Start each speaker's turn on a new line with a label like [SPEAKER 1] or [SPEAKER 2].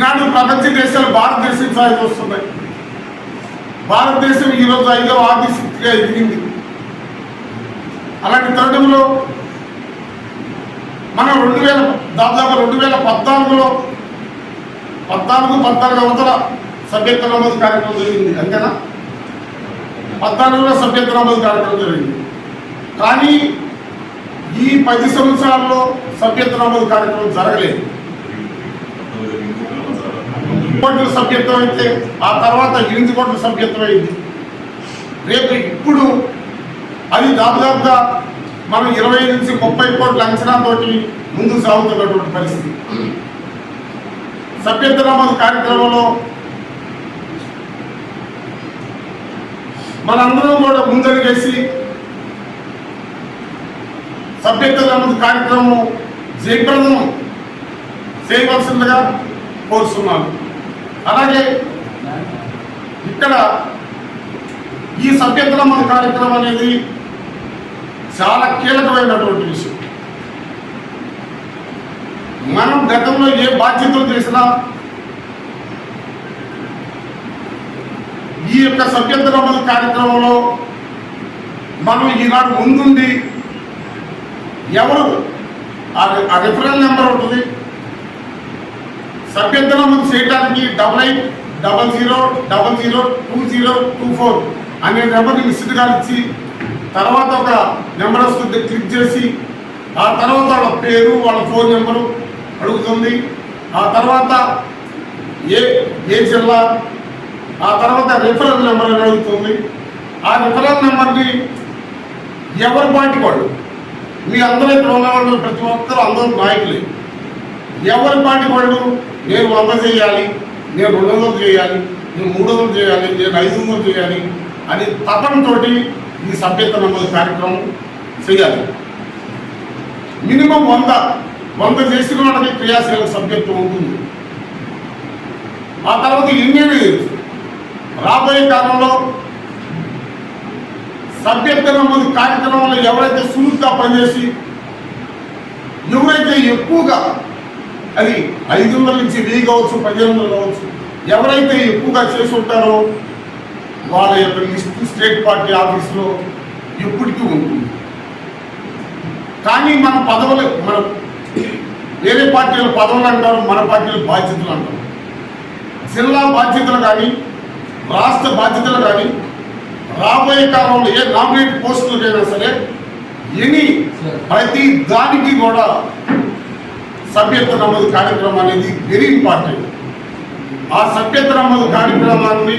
[SPEAKER 1] ఈనాడు ప్రపంచ దేశాలు భారతదేశం సాగి వస్తున్నాయి భారతదేశం ఈరోజు ఐదవ ఆర్థిక శక్తిగా ఎదిగింది. అలాంటి తరుణంలో మనం రెండు వేల దాదాపు రెండు వేల పద్నాలుగులో పద్నాలుగు పద్నాలుగు అవతల సభ్యత్వ నమోదు కార్యక్రమం జరిగింది. అంతేనా? పద్నాలుగులో సభ్యత్వ నమోదు కార్యక్రమం జరిగింది. కానీ ఈ పది సంవత్సరాల్లో సభ్యత్వ నమోదు కార్యక్రమం జరగలేదు. కోట్ల సభ్యత్వం అయితే ఆ తర్వాత ఎనిమిది కోట్ల సభ్యత్వం అయింది రేపు ఇప్పుడు అది దాదాపుగా మనం ఇరవై నుంచి ముప్పై కోట్ల అంచనాతోటి ముందుకు సాగుతున్నటువంటి పరిస్థితి. సభ్యత్వ నమోదు కార్యక్రమంలో మనందరం కూడా ముందడుగేసి సభ్యత్వ నమోదు కార్యక్రమం జయప్రదం చేయవలసిందిగా కోరుస్తున్నాను అలాగే ఇక్కడ ఈ సభ్యత్వ మన కార్యక్రమం అనేది చాలా కీలకమైనటువంటి విషయం. మనం గతంలో ఏ బాధ్యతలు చేసినా ఈ యొక్క సభ్యత్వ కార్యక్రమంలో మనం ఈనాడు ముందుండి ఎవరు? ఆ రిఫరల్ నెంబర్ ఉంటుంది సభ్యత్వం ముందు చేయడానికి double eight double zero double zero two zero two four అనే నెంబర్ని మిస్డ్ కాల్ ఇచ్చి తర్వాత ఒక నెంబర్ వస్తుంది క్లిక్ చేసి ఆ తర్వాత వాళ్ళ పేరు వాళ్ళ ఫోన్ నెంబరు అడుగుతుంది. ఆ తర్వాత ఏ ఏ జిల్లా ఆ తర్వాత రిఫరల్ నెంబర్ అని అడుగుతుంది. ఆ రిఫరల్ నెంబర్ని ఎవరి పార్టీ వాళ్ళు? మీ అందరూ ఇక్కడ ఉన్న వాళ్ళు ప్రతి ఒక్కరు అందరూ నాయకులే. ఎవరి పార్టీ వాళ్ళు? నేను వంద చేయాలి నేను రెండు వందలు చేయాలి నేను మూడు వందలు చేయాలి నేను ఐదు వందలు చేయాలి అని తపనతోటి ఈ సభ్యత నమోదు కార్యక్రమం చేయాలి. మినిమం వంద వంద చేసిన వాళ్ళకి క్రియాశీల సభ్యత్వం ఉంటుంది. ఆ తర్వాత ఇండియన్ రాబోయే కాలంలో సభ్యత్వ నమోదు కార్యక్రమంలో ఎవరైతే సులువుగా పనిచేసి ఎవరైతే ఎక్కువగా అది ఐదు వందల నుంచి వెయ్యి కావచ్చు పదిహేను వందలు కావచ్చు. ఎవరైతే ఎక్కువగా చేసి ఉంటారో వాళ్ళ యొక్క లిస్ట్ స్టేట్ పార్టీ ఆఫీస్లో ఎప్పటికీ ఉంటుంది. కానీ మన పదవులు మన వేరే పార్టీల పదవులు అంటారు మన పార్టీల బాధ్యతలు అంటారు. జిల్లా బాధ్యతలు కానీ రాష్ట్ర బాధ్యతలు కానీ రాబోయే కాలంలో ఏ నామినేట్ పోస్టులకైనా సరే ఎనీ ప్రతి దానికి కూడా సభ్యత్వ నమోదు కార్యక్రమం అనేది వెరీ ఇంపార్టెంట్. ఆ సభ్యత్వ నమోదు కార్యక్రమాన్ని